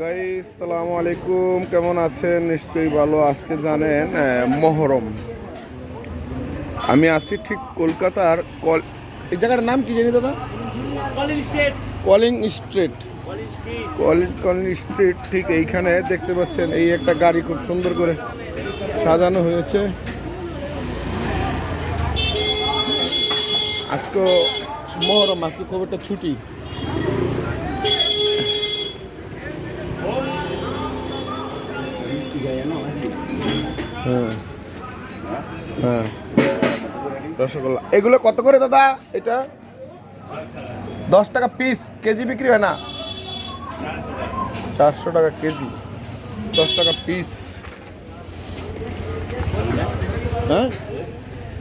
গাই সালামু আলাইকুম। কেমন আছেন? নিশ্চয়ই ভালো। আজকে জানেন মহরম। আমি আছি ঠিক কলকাতার কল এই জায়গার নাম কি জানি দাদা? Collin street. Collin Collin street. ঠিক এইখানে দেখতে পাচ্ছেন এই একটা গাড়ি খুব সুন্দর করে সাজানো হয়েছে। আজকে মহরম আজকে খুব একটা ছুটি। হ্যাঁ। হ্যাঁ রসগোল্লা। এগুলো কত করে দাদা এটা? দশ টাকা পিস কেজি বিক্রি হয় না? চারশো টাকা কেজি। দশ টাকা পিস হ্যাঁ?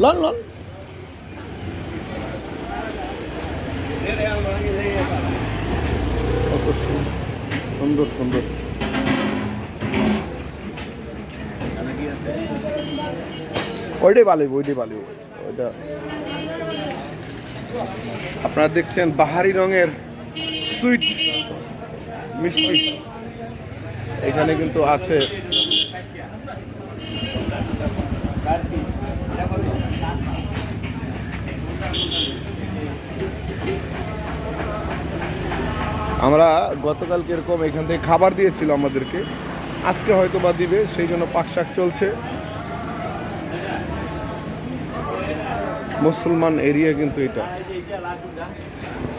লন লন। কত সুন্দর সুন্দর সুন্দর। ওইটাই ভালো ওইটাই ভালো ওইটা। আপনারা দেখছেন বাহারি রঙের সুইট মিষ্টি। এখানে কিন্তু আছে আমরা গতকালকে এরকম এখান থেকে খাবার দিয়েছিল আমাদেরকে। আজকে হয়তো বা দিবে সেই জন্য পাকশাক চলছে। মুসলমান এরিয়া কিন্তু এটা।